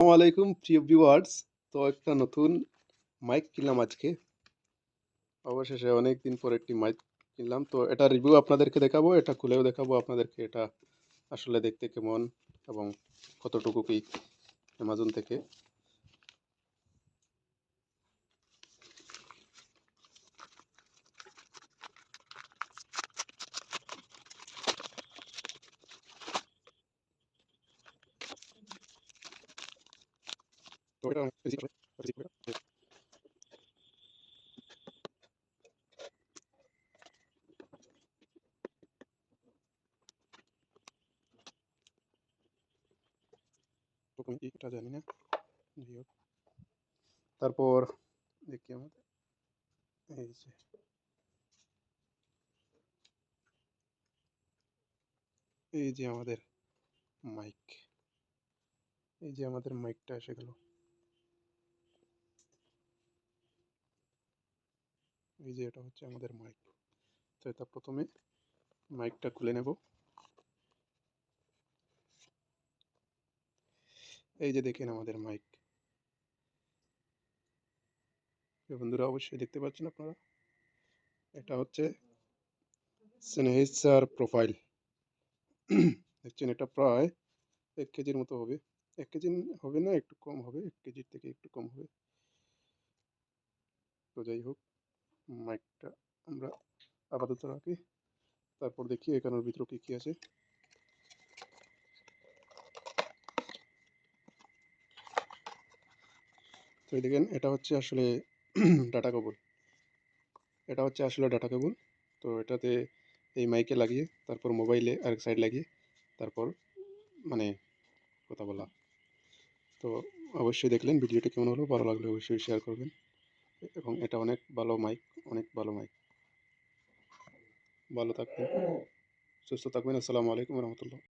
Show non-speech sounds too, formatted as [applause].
আসসালামু আলাইকুম, প্রিয় ভিউয়ার্স। তো একটা নতুন মাইক কিনলাম আজকে। অবশেষে অনেক দিন পর একটি মাইক কিনলাম। তো এটা রিভিউ আপনাদেরকে দেখাবো, এটা খুলেও দেখাবো আপনাদেরকে এটা আসলে দেখতে কেমন এবং কতটুকু কি অ্যামাজন থেকে। জানি না তারপর দেখি আমাদের এই যে এই যে আমাদের মাইক এই যে আমাদের মাইকটা এসে গেল এই যে এটা হচ্ছে আমাদের মাইক তো এটা প্রথমে মাইকটা খুলে নেব। এই যে দেখেন আমাদের মাইক বন্ধুরা, অবশ্যই দেখতে পাচ্ছেন আপনারা? এটা হচ্ছে সেনহেসার প্রোফাইল দেখছেন, এটা প্রায় এক কেজির মতো হবে। এক কেজি হবে না, একটু কম হবে। এক কেজির থেকে একটু কম হবে। তো যাই হোক। মাইকটা আমরা আপাতত রাখি। তারপর দেখি এখানের ভিতরে কী কী আছে। তো দেখেন, এটা হচ্ছে আসলে [clears throat] ডাটা কেবল। এটা হচ্ছে আসলে ডাটা কেবল। তো এটাতে এই মাইকে লাগিয়ে, তারপর মোবাইলে আরেক সাইড লাগিয়ে, তারপর মানে কথা বলা। তো অবশ্যই দেখলেন, ভিডিওটা কেমন হলো, ভালো লাগলে অবশ্যই শেয়ার করবেন। এবং এটা অনেক ভালো মাইক। অনেক ভালো মাইক। ভালো থাকবেন সুস্থ থাকবেন। আসসালামু আলাইকুম রহমতুল্লাহ।